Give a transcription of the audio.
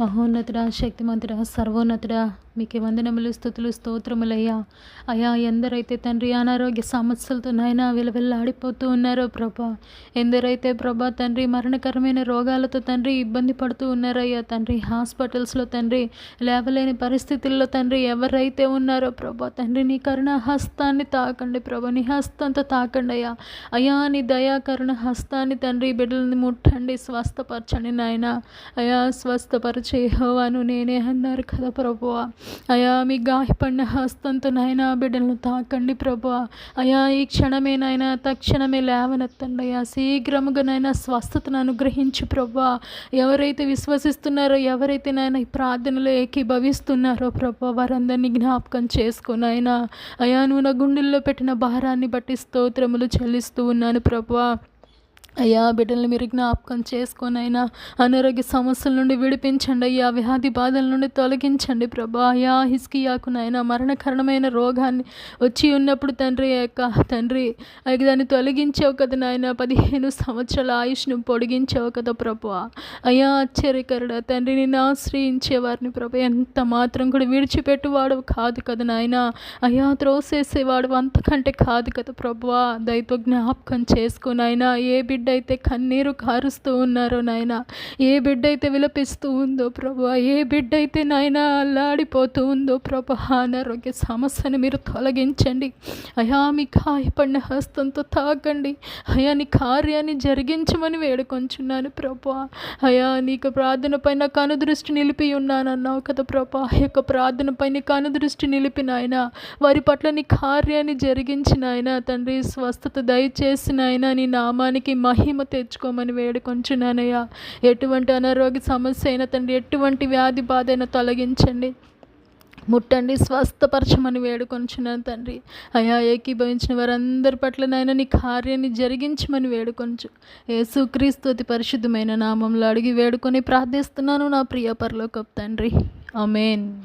మహోన్నతుడ శక్తిమంతుడా సర్వోన్నతుడా మీకే వందనములు స్థుతులు స్తోత్రములయ్యా. అయా ఎందరైతే తండ్రి అనారోగ్య సమస్యలతో నాయన విలవిల్లాడిపోతూ ఉన్నారో ప్రభా ఎందరైతే ప్రభా తండ్రి మరణకరమైన రోగాలతో తండ్రి ఇబ్బంది పడుతూ ఉన్నారయ్యా తండ్రి హాస్పిటల్స్లో తండ్రి లేవలేని పరిస్థితుల్లో తండ్రి ఎవరైతే ఉన్నారో ప్రభా తండ్రి నీ కరుణ హస్తాన్ని తాకండి ప్రభా నీ హస్తంతో తాకండి అయ్యా అయా నీ దయాకరుణ హస్తాన్ని తండ్రి బిడ్డలని ముట్టండి స్వస్థపరచండి నాయన. అయా స్వస్థపరచ హోవాను నేనే అన్నారు కదా ప్రభువ. అయా మీ గాయపడిన హస్తంతో నాయన బిడ్డలను తాకండి ప్రభువ. అయా ఈ క్షణమే నాయన తక్షణమే లేవనెత్తండి. అయ్యా శీఘ్రముగా నాయన స్వస్థతను అనుగ్రహించు ప్రభువ. ఎవరైతే విశ్వసిస్తున్నారో ఎవరైతే నాయన ఈ ప్రార్థనలో ఏకీభవిస్తున్నారో ప్రభు వారందరినీ జ్ఞాపకం చేసుకుని ఆయన అయా నువ్వు నా గుండెల్లో పెట్టిన భారాన్ని బట్టి స్తోత్రములు చెల్లిస్తూ ఉన్నాను ప్రభువా. అయ్యా బిడ్డల్ని మీరు జ్ఞాపకం చేసుకొని అయినా అనారోగ్య సమస్యల నుండి విడిపించండి అయ్యా వ్యాధి బాధల నుండి తొలగించండి ప్రభా. అయా హిస్కియాకునైనా మరణకరణమైన రోగాన్ని వచ్చి ఉన్నప్పుడు తండ్రి యొక్క తండ్రి అయ్యా దాన్ని తొలగించావు కదా నాయన. పదిహేను సంవత్సరాల ఆయుష్ను పొడిగించావు కదా ప్రభు. అయ్యా ఆశ్చర్యకరుడ తండ్రి నిన్ను వారిని ప్రభు. ఎంత మాత్రం కూడా విడిచిపెట్టువాడు కాదు కదా నాయన. అయ్యా త్రోసేసేవాడు అంతకంటే కాదు కదా ప్రభువా దయతో జ్ఞాపకం చేసుకుని అయినా ఏ బిడ్డ అయితే కన్నీరు కారుస్తూ ఉన్నారో నాయన? ఏ బిడ్డ అయితే విలపిస్తూ ఉందో ప్రభు ఏ బిడ్డ అయితే నాయన అల్లాడిపోతూ ఉందో ప్రభా అనారోగ్య సమస్యను మీరు తొలగించండి. అయా మీ గాయపడిన హస్తంతో తాకండి. అయా నీ కార్యాన్ని జరిగించమని వేడుకొంచున్నాను ప్రభు. అయా నీకు ప్రార్థన పైన కనుదృష్టి నిలిపి ఉన్నానన్నావు కదా ప్రభా. యొక్క ప్రార్థన పైన కనుదృష్టి నిలిపిన ఆయన వారి పట్ల నీ కార్యాన్ని జరిగించిన ఆయన తండ్రి స్వస్థత దయచేసిన ఆయన నీ నామానికి మహిమ తెచ్చుకోమని వేడుకొంచున్నానయ్యా. ఎటువంటి అనారోగ్య సమస్య అయినా తండ్రి ఎటువంటి వ్యాధి బాధ అయినా తొలగించండి. ముట్టండి స్వస్థపరచమని వేడుకొంచున్నాను తండ్రి. అయా ఏకీభవించిన వారందరి పట్ల నాయన నీ కార్యాన్ని జరిగించమని వేడుకొంచు. యేసుక్రీస్తు అతి పరిశుద్ధమైన నామంలో అడిగి వేడుకొని ప్రార్థిస్తున్నాను నా ప్రియ పరలోకపు తండ్రి. అమేన్